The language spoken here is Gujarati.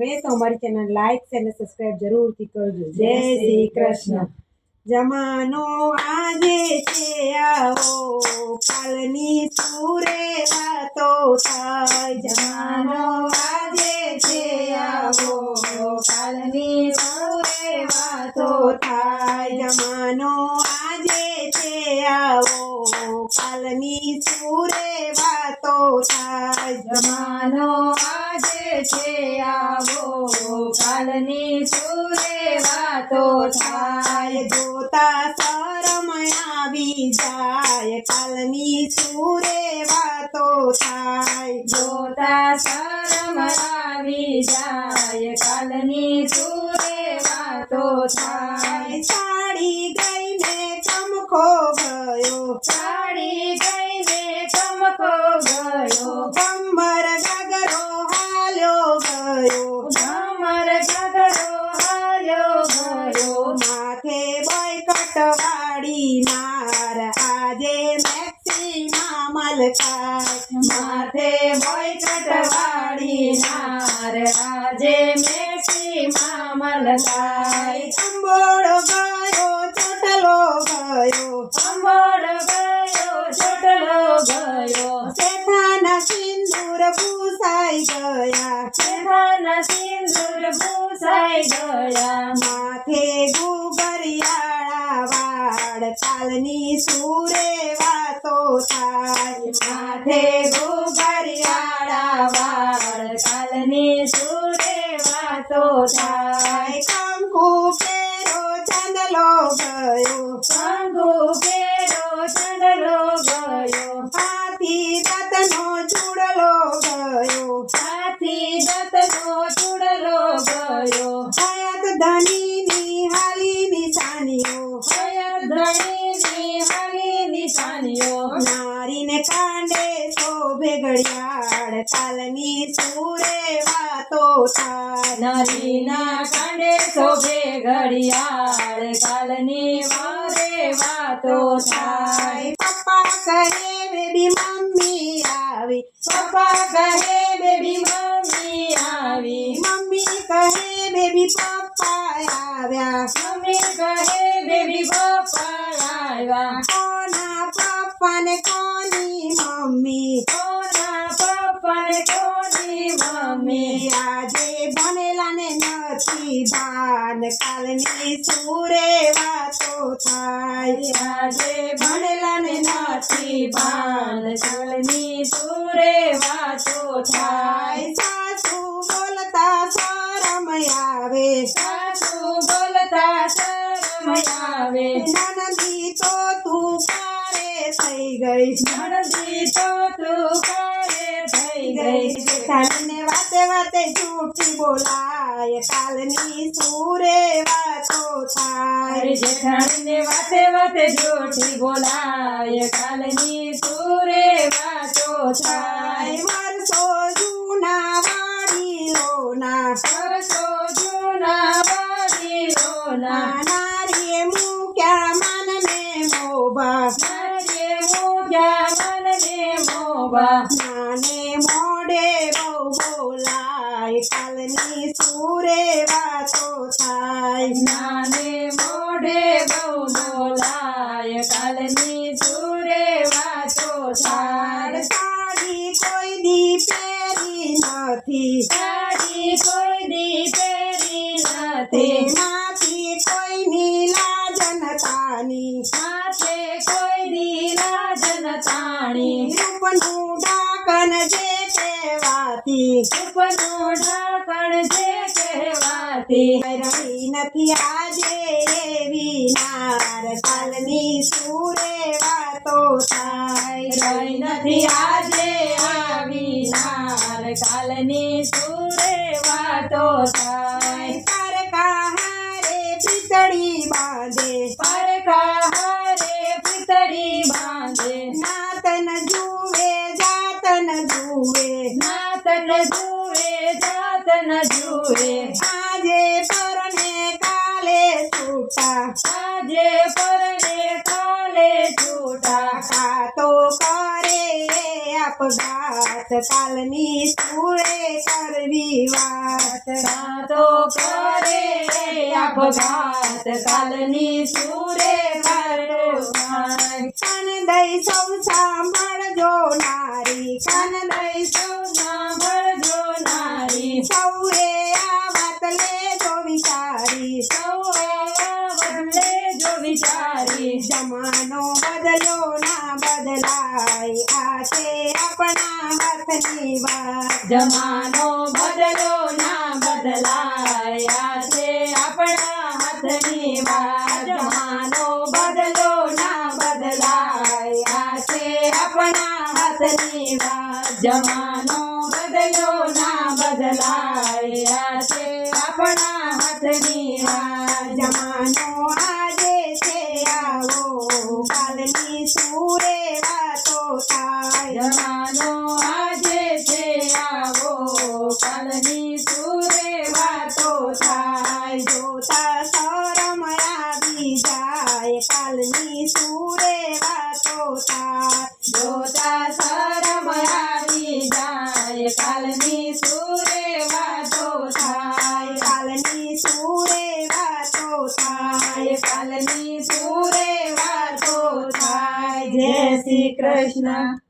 મેં તો અમારી ચેનલ લાઈક અને સબસ્ક્રાઈબ જરૂરથી કરજો. જય શ્રી કૃષ્ણ. જમાનો આજે છે આવો. કાલની સુરે વાતો થાય. જમાનો આજે છે આવો. કાલની સૂરે વાતો થાય. જમાનો આજે છે આવો. કાલની સૂરે વાતો થાય. જમાનો આજે છે આવો કાલની સુરે વાતો થાય. જોતા શરમ આવી જાય કાલની સુરે વાતો થાય. જોતા શરમ આવી જાય કાલની સુરે વાતો થાય. માથે હોય ચટવાડી નાર. આજે મેસી મામલકાય અંબોડો ગયો ચટલો ગયો. અંબોડ ગયો ચટલો ગયો. કાલની સુરે વાતો થાય. માથે ગુગરિયાળા વાળ કાલની સુરે વાતો થાય. કંકુ પેરો ચંદલો ગયો. કંગુ કેરો ચંદલો ગયો. હાથી દાંતનો ચૂડલો ગયો. હાથી દત્તનો ચૂડલો ગયો. હયાત ધણીની ઘડિયાળ તાલની સુરે વાતો નરીના કાંડે શોભે ઘડિયાળ કાલની વારે વાતો થાય પપ્પા કહે બેબી મમ્મી આવી. પપ્પા કહે બેબી મમ્મી આવી. મમ્મી કહે બેબી પપ્પા આવ્યા. મમ્મી કહે બેબી પપ્પા આવ્યા. કાલની સુરે વાતો થાય. આજે ભણેલાને નથી ભાન. કાલની સુરે વાતો થાય. સાસુ બોલતા શરમ આવે. સાસુ બોલતા શરમ આવે. નનદી તો તું પારે થઈ ગઈ. નણદી તો તું કારે થઈ ગઈ. વાતે જૂઠી બોલાય કાલની સૂરે વાતો થાય. જેઠાણીને વાતે વાતે જૂઠી બોલાય કાલની સૂરે વાતો થાય. વર્ષો જૂના વાડીલોના વર્ષો જૂના વાડીઓના. નારીએ મૂક્યા મનને મોબા નારીએ મૂક્યા મનને મોબા નાને મોડે બહુ બોલાય ચાલની સુરે વાતો થાય. નાને મોઢે બહુ બોલાય કાલની સુરે વાતો થાય. સાડી કોઈ દી પહેરી નથી. સાડી કોઈ દી પહેરી નથી. માથી કોઈની લાજ ઉપનું ઢાંકણ જે કહેવાતી રહી નથી આજે એવી નાર કાલની સુરે નથી આજે. જાતન જુએ. આજે પરને કાલે છૂટા. આજે પરને કાલે છૂટા. કાકા તો કરે અપઘાત કાલની સુરે કરવી વાત. સાતો કરે અપઘાત કાલની સુરે કરો કાન દઈ સૌ સાંભળજો નારી. કાન દઈ સૌ હાથની વાત જમાનો બદલો ના બદલાયા છે. આપણા હાથની વાત જમાનો બદલો ના બદલાયા છે. આપણા હાથની વાત જમાનો બદલો કૃષ્ણ.